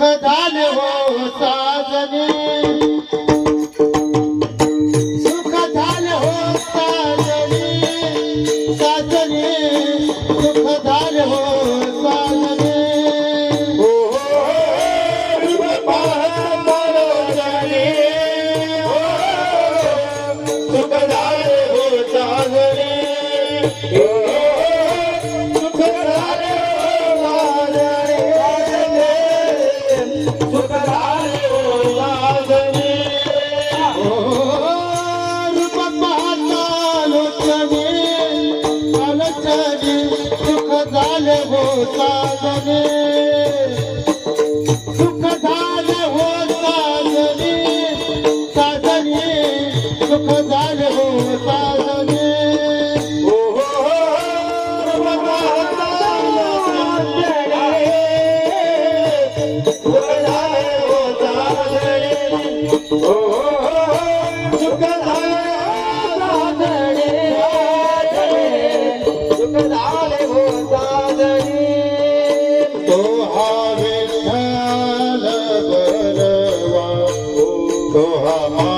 सुख हो साजने. सुख हो साजने. साजने सुख हो साजने. हो, हो, हो, हो सुख झाले हो साजने. झालं होता जने सुख झालं होता जने साधने सुख झालं हो हो, हो, होता. जने हो सुख झालं. Oh.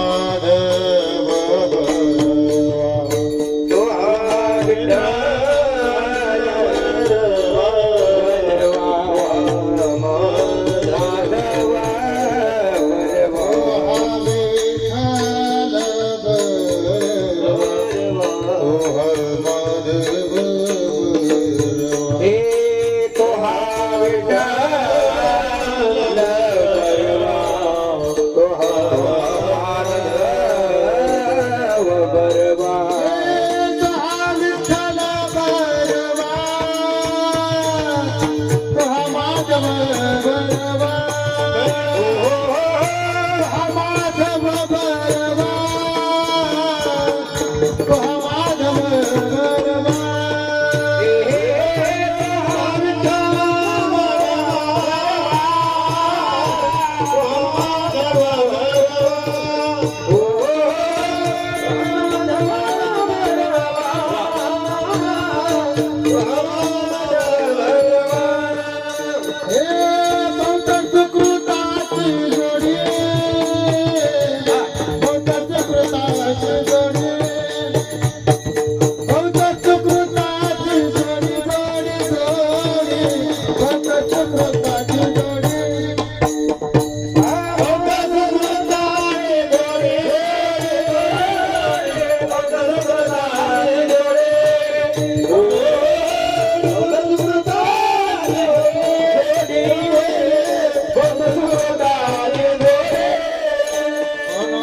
Senhor.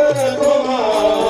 Come on.